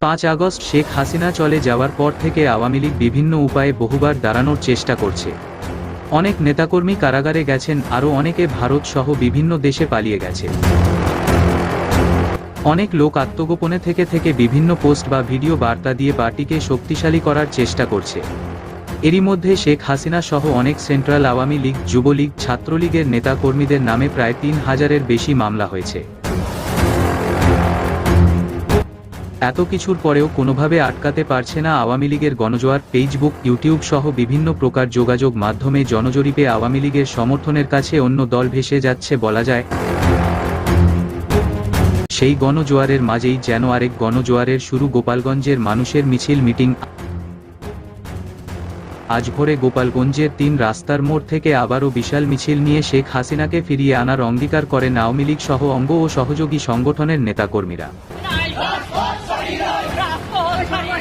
পাঁচ আগস্ট শেখ হাসিনা চলে যাওয়ার পর থেকে আওয়ামী লীগ বিভিন্ন উপায়ে বহুবার দাঁড়ানোর চেষ্টা করছে। অনেক নেতাকর্মী কারাগারে গেছেন, আরও অনেকে ভারত সহ বিভিন্ন দেশে পালিয়ে গেছে। অনেক লোক আত্মগোপনে থেকে থেকে বিভিন্ন পোস্ট বা ভিডিও বার্তা দিয়ে পার্টিকে শক্তিশালী করার চেষ্টা করছে। এরই মধ্যে শেখ হাসিনা সহ অনেক সেন্ট্রাল আওয়ামী লীগ, যুবলীগ, ছাত্রলীগের নেতাকর্মীদের নামে প্রায় তিন হাজারের বেশি মামলা হয়েছে। এত কিছুর পরেও কোনোভাবে আটকাতে পারছে না আওয়ামী লীগের গণজোয়ার ফেসবুক ইউটিউব সহ বিভিন্ন প্রকার যোগাযোগ মাধ্যমে জনজরিপে আওয়ামী লীগের সমর্থনের কাছে অন্য দল ভেসে যাচ্ছে বলা যায়। সেই গণজোয়ারের মাঝেই যেন আরেক গণজোয়ারের শুরু গোপালগঞ্জের মানুষের মিছিল মিটিং। আজ ভোরে গোপালগঞ্জের তিন রাস্তার মোড় থেকে আবারও বিশাল মিছিল নিয়ে শেখ হাসিনাকে ফিরিয়ে আনার অঙ্গীকার করেন আওয়ামী লীগ সহ অঙ্গ ও সহযোগী সংগঠনের নেতাকর্মীরা। Hurrah! Hurrah!